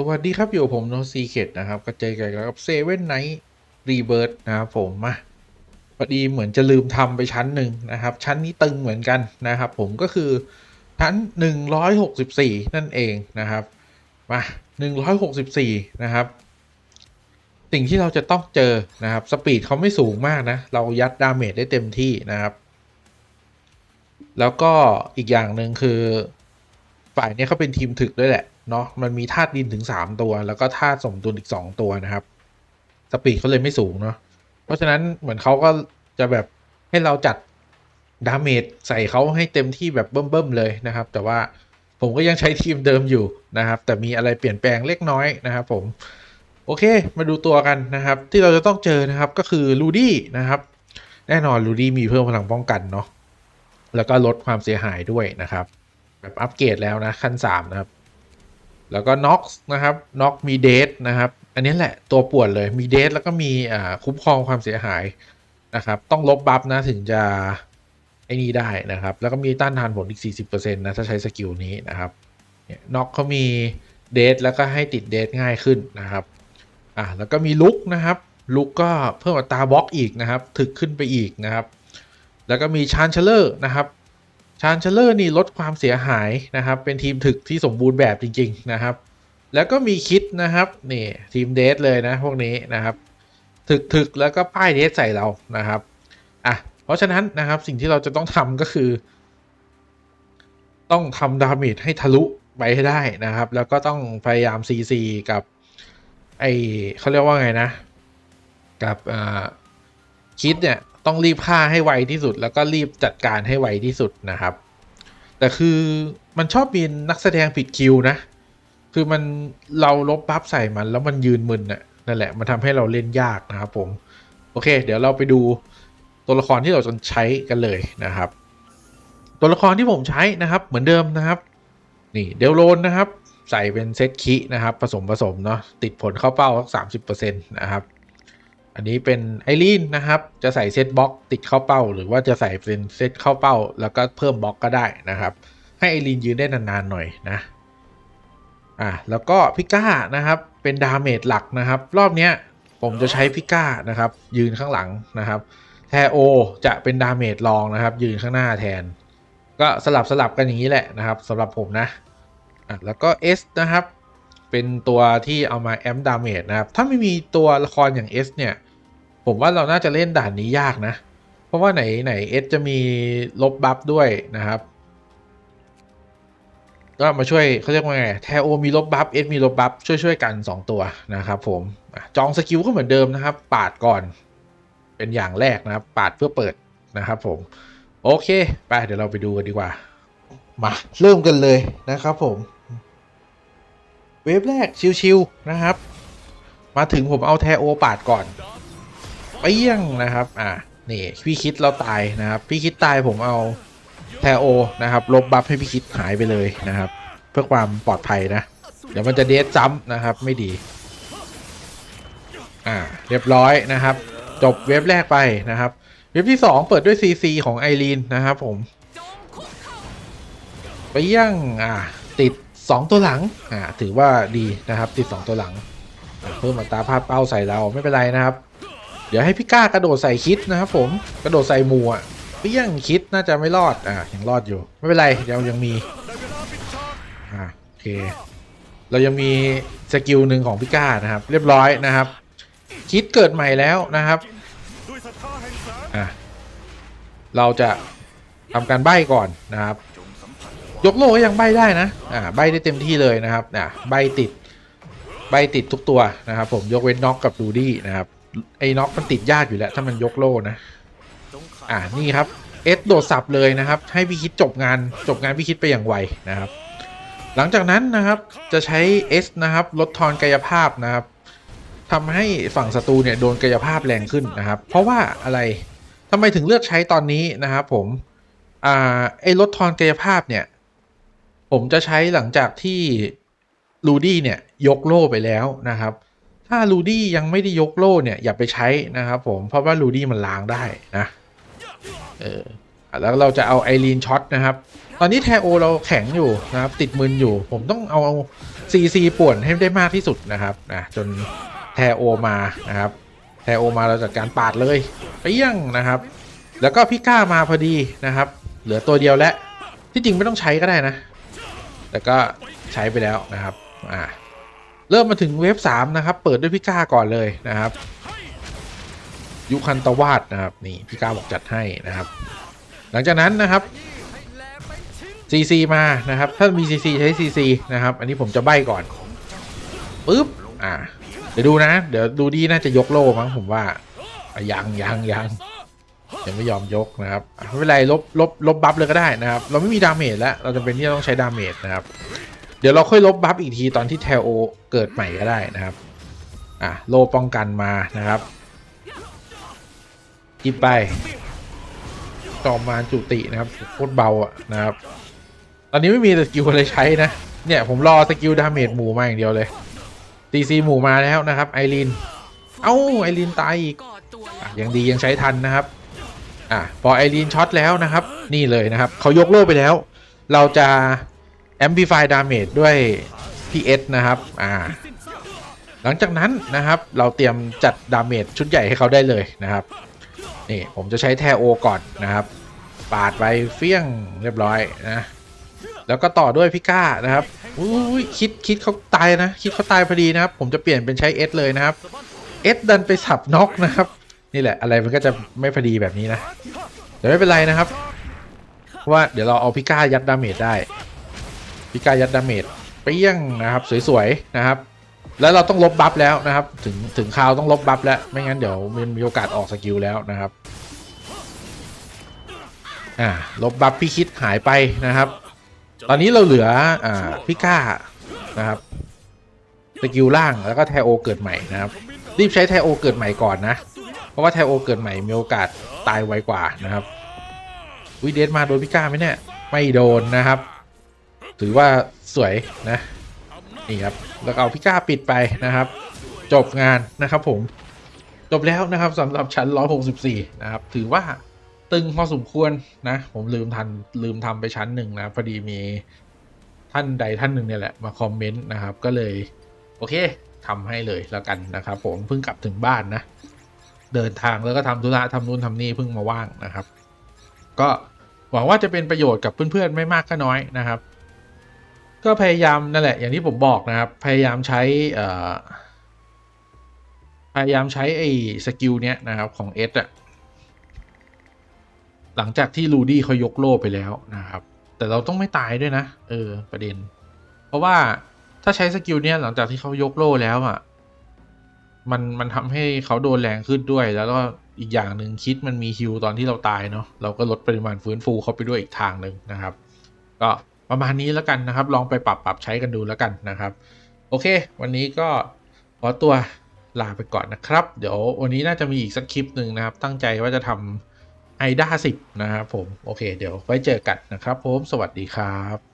สวัสดีครับอยู่ผมโนซีเคดนะครับ ก็เจอกันกับเซเว่นไนท์รีเบิร์ดนะครับผมมาพอดีเหมือนจะลืมทำไปชั้นหนึ่งนะครับ ชั้นนี้ตึงเหมือนกันนะครับผมก็คือชั้น 164 นั่นเองนะครับ มา 164 นะครับ สิ่งที่เราจะต้องเจอนะครับ สปีดเขาไม่สูงมากนะ เรายัดดาเมจได้เต็มที่นะครับ แล้วก็อีกอย่างหนึ่งคือ ฝ่ายนี้เขาเป็นทีมถึกด้วยแหละ เนาะมันมีธาตุดินถึง 3 ตัว แล้วก็ธาตุสมดุลอีก 2 ตัวนะครับ สปีดเขาเลยไม่สูงเนาะเพราะฉะนั้นเหมือนเขาก็จะแบบให้เราจัดดาเมจใส่เขาให้เต็มที่แบบเบิ่มๆเลยนะครับ แต่ว่าผมก็ยังใช้ทีมเดิมอยู่นะครับ แต่มีอะไรเปลี่ยนแปลงเล็กน้อยนะครับ ผม โอเค มาดูตัวกันนะครับ ที่เราจะต้องเจอนะครับก็คือลูดี้นะครับ แน่นอนลูดี้มีเพิ่มพลังป้องกันเนาะแล้วก็ลดความเสียหายด้วยนะครับ แบบอัปเกรดแล้วนะขั้น3นะครับ แล้วก็น็อกนะครับน็อกมีเดทนะครับ อันนี้แหละตัวปวนเลยมีเดทแล้วก็มีอ่าคุ้มครองความเสียหายนะครับ ต้องลบบัฟนะถึงจะไอ้นี่ได้นะครับ แล้วก็มีต้านทานผลอีก 40%นะถ้าใช้สกิลนี้นะครับน็อกเขามีเดทแล้วก็ให้ติดเดทง่ายขึ้นนะครับอ่าแล้วก็มีลุกนะครับลุกก็เพิ่มอัตราบล็อกอีกนะครับ ถึกขึ้นไปอีกนะครับ แล้วก็มีชานเชลเลอร์นะครับ ชานเชลเลอร์นี่ลดความเสียหายนะครับ เป็นทีมถึกที่สมบูรณ์แบบจริง ๆ นะครับ แล้วก็มีคิดนะครับนี่ทีมเดทเลยนะพวกนี้นะครับ ถึกถึกแล้วก็ป้ายเดทใส่เรานะครับอะเพราะฉะนั้นนะครับสิ่งที่เราจะต้องทำก็คือ ต้องทำดาเมจให้ทะลุไปให้ได้นะครับ แล้วก็ต้องพยายามซีซีกับไอเขาเรียกว่าไงนะ กับอ่าคิดเนี่ย ต้องรีบฆ่าให้ไวที่สุด แล้วก็รีบจัดการให้ไวที่สุดนะครับ แต่คือมันชอบมีนักแสดงผิดคิวนะ คือมันเราลบบัฟใส่มัน แล้วมันยืนมึนน่ะนั่นแหละมันทำให้เราเล่นยากนะครับผม โอเค เดี๋ยวเราไปดูตัวละครที่เราจะใช้กันเลยนะครับ ตัวละครที่ผมใช้นะครับ เหมือนเดิมนะครับ นี่เดลโลนนะครับ ใส่เป็นเซตคินะครับ ผสมผสมเนาะติดผลเข้าเป้าสักสามสิบเปอร์เซ็นต์นะครับ อันนี้เป็นไอรีนนะครับ จะใส่เซตบล็อกติดเข้าเป้า หรือว่าจะใส่เป็นเซตเข้าเป้า แล้วก็เพิ่มบล็อกก็ได้นะครับ ให้ไอรีนยืนได้นานๆหน่อยนะอะแล้วก็พิก้านะครับเป็นดาเมจหลักนะครับ รอบเนี้ยผมจะใช้พิก้านะครับ ยืนข้างหลังนะครับแทโอจะเป็นดาเมจรองนะครับ ยืนข้างหน้าแทน ก็สลับสลับกันอย่างนี้แหละนะครับสำหรับผมนะอะแล้วก็ S นะครับ เป็นตัวที่เอามาแอมดาเมจนะครับ ถ้าไม่มีตัวละครอย่าง S เนี่ย ผมว่าเราน่าจะเล่นด่านนี้ยากนะ เพราะว่าไหนไหน S จะมีลบบัฟด้วยนะครับ ก็มาช่วยเขาเรียกว่าไงแทโอมีลบบัฟ S มีลบบัฟช่วยช่วยกัน 2 ตัวนะครับผมจองสกิลก็เหมือนเดิมนะครับ ปาดก่อนเป็นอย่างแรกนะครับ ปาดเพื่อเปิดนะครับผม โอเค ไปเดี๋ยวเราไปดูกันดีกว่า มาเริ่มกันเลยนะครับผม เวฟแรกชิวๆนะครับ มาถึงผมเอาแทโอปาดก่อน เปี้ยงนะครับ อ่านี่พี่คิดเราตายนะครับ พี่คิดตายผมเอาแทโอนะครับ ลบบัฟให้พี่คิดหายไปเลยนะครับ เพื่อความปลอดภัยนะ เดี๋ยวมันจะเดทซ้ำนะครับ ไม่ดี อ่า เรียบร้อยนะครับ จบเวฟแรกไปนะครับ เว็บที่ 2 เปิดด้วย CC ของไอรีนนะครับผมไปย่างอ่า ติด 2 ตัวหลัง อ่า ถือว่าดีนะครับ ติด 2 ตัวหลัง เพิ่มอัตราภาพเป้าใส่เราไม่เป็นไรนะครับ เดี๋ยวให้พี่ก้ากระโดดใส่คิดนะครับผมกระโดดใส่หมูอะไปย่างคิดน่าจะไม่รอดอ่ายังรอดอยู่ ไม่เป็นไรเดี๋ยวยังมีอ่าโอเค เรายังมีสกิลหนึ่งของพี่ก้านะครับ เรียบร้อยนะครับ คิดเกิดใหม่แล้วนะครับอะเราจะทำการใบ้ก่อนนะครับ ยกโลก็ยังใบ้ได้นะอ่าใบ้ได้เต็มที่เลยนะครับอะใบ้ติดใบติดทุกตัวนะครับผมยกเว้นน็อกกับดูดี้นะครับ ไอ้น็อกมันติดยากอยู่แล้วถ้ามันยกโลนะจงขาดอ่านี่ครับเอสโดดสับเลยนะครับ ให้พี่คิดจบงานจบงานพี่คิดไปอย่างไวนะครับ หลังจากนั้นนะครับจะใช้ S นะครับลดทอนกายภาพนะครับทำให้ฝั่งศัตรูเนี่ยโดนกายภาพแรงขึ้นนะครับ เพราะว่าอะไรทำไมถึงเลือกใช้ตอนนี้นะครับผมอ่าไอ้ลดทอนกายภาพเนี่ย ผมจะใช้หลังจากที่ลูดี้เนี่ยยกโล่ไปแล้วนะครับ ถ้าลูดี้ยังไม่ได้ยกโล่เนี่ย อย่าไปใช้นะครับผมเพราะว่าลูดี้มันล้างได้นะเออแล้วเราจะเอาไอรีนช็อตนะครับ ตอนนี้แทโอเราแข็งอยู่นะครับ ติดมืนอยู่ ผมต้องเอา CC ป่วนให้ได้มากที่สุดนะครับนะจนแทโอมานะครับ แทโอมาเราจัดการปาดเลยเปี้ยงนะครับ แล้วก็พี่ก้ามาพอดีนะครับ เหลือตัวเดียวแล้วที่จริงไม่ต้องใช้ก็ได้นะ แต่ก็ใช้ไปแล้วนะครับ อ่า เริ่มมาถึงเวฟสามนะครับ เปิดด้วยพี่ก้าก่อนเลยนะครับ ยุคันตวาดนะครับนี่พี่ก้าบอกจัดให้นะครับ หลังจากนั้นนะครับ CC มานะครับ ถ้ามี CC ใช้ CC นะครับ อันนี้ผมจะใบก่อนปึ๊บอ่าเดี๋ยวดูนะ เดี๋ยวดูดีน่าจะยกโล่มั้งผมว่าอะยังยังยังยังไม่ยอมยกนะครับไม่เป็นไรลบลบลบบัฟเลยก็ได้นะครับ เราไม่มีดาเมจแล้วเราจะเป็นที่จะต้องใช้ดาเมจนะครับ เดี๋ยวเราค่อยลบบัฟอีกทีตอนที่เทโอเกิดใหม่ก็ได้นะครับ อะโลป้องกันมานะครับกิบไปต่อมาจุตินะครับโคตรเบาอะนะครับ ตอนนี้ไม่มีสกิลอะไรใช้นะ เนี่ยผมรอสกิลดาเมจหมู่มาอย่างเดียวเลยตีซีหมู่มาแล้วนะครับไอรีนเอ้าไอรีนตายอีกอยังดียังใช้ทันนะครับ อะพอไอรีนช็อตแล้วนะครับ นี่เลยนะครับเขายกโล่ไปแล้ว เราจะ amplify damage ด้วย PS นะครับอ่าหลังจากนั้นนะครับเราเตรียมจัดดาเมจชุดใหญ่ให้เขาได้เลยนะครับนี่ผมจะใช้แทโอก่อนนะครับ ปาดไปเฟี้ยงเรียบร้อยนะแล้วก็ต่อด้วยพิก้านะครับอุ้ยคิดคิดเขาตายนะ คิดเขาตายพอดีนะครับ ผมจะเปลี่ยนเป็นใช้เอสเลยนะครับเอสดันไปสับน็อกนะครับ นี่แหละอะไรมันก็จะไม่พอดีแบบนี้นะแต่ไม่เป็นไรนะครับเพราะว่าเดี๋ยวเราเอาพิก้ายัดดาเมจได้ พิก้ายัดดาเมจเปี้ยงนะครับ สวยๆนะครับ แล้วเราต้องลบบัฟแล้วนะครับ ถึงถึงคราวต้องลบบัฟแล้ว ไม่งั้นเดี๋ยวมันมีโอกาสออกสกิลแล้วนะครับ อ่าลบบัฟพี่คิดหายไปนะครับ ตอนนี้เราเหลืออ่าพี่ก้านะครับสกิลล่างแล้วก็ไทโอเกิดใหม่นะครับ รีบใช้ไทโอเกิดใหม่ก่อนนะ เพราะว่าไทโอเกิดใหม่มีโอกาสตายไวกว่านะครับวิเดสมาโดนพี่ก้าไหมเนี่ยไม่โดนนะครับ ถือว่าสวยนะนี่ครับแล้วเอาพี่ก้าปิดไปนะครับ จบงานนะครับผม จบแล้วนะครับสำหรับชั้น 164 นะครับ ถือว่าตึงพอสมควรนะ ผมลืมทันลืมทำไปชั้นหนึ่งนะพอดีมีท่านใดท่านหนึ่งเนี่ยแหละมาคอมเมนต์นะครับ ก็เลย โอเคทำให้เลยแล้วกันนะครับ ผมเพิ่งกลับถึงบ้านนะ เดินทางแล้วก็ทำธุระทำนู่นทำนี่เพิ่งมาว่างนะครับ ก็หวังว่าจะเป็นประโยชน์กับเพื่อนๆไม่มากก็น้อยนะครับ ก็พยายามนั่นแหละ อย่างที่ผมบอกนะครับ พยายามใช้พยายามใช้ไอ้สกิลเนี้ยนะครับของเอสอะหลังจากที่ลูดี้เขายกโล่ไปแล้วนะครับ แต่เราต้องไม่ตายด้วยนะ เออ ประเด็น เพราะว่าถ้าใช้สกิลเนี้ยหลังจากที่เขายกโล่แล้วอะมันมันทำให้เขาโดนแรงขึ้นด้วย แล้วก็อีกอย่างหนึ่งคิดมันมีฮิวตอนที่เราตายเนาะเราก็ลดปริมาณฟื้นฟูเขาไปด้วยอีกทางหนึ่งนะครับ ก็ ประมาณนี้แล้วกันนะครับ ลองไปปรับปรับใช้กันดูแล้วกันนะครับ โอเค วันนี้ก็ขอตัวลาไปก่อนนะครับ เดี๋ยววันนี้น่าจะมีอีกสักคลิปหนึ่งนะครับ ตั้งใจว่าจะทำไอด้าสิบนะครับผม โอเค เดี๋ยวไว้เจอกันนะครับผม สวัสดีครับ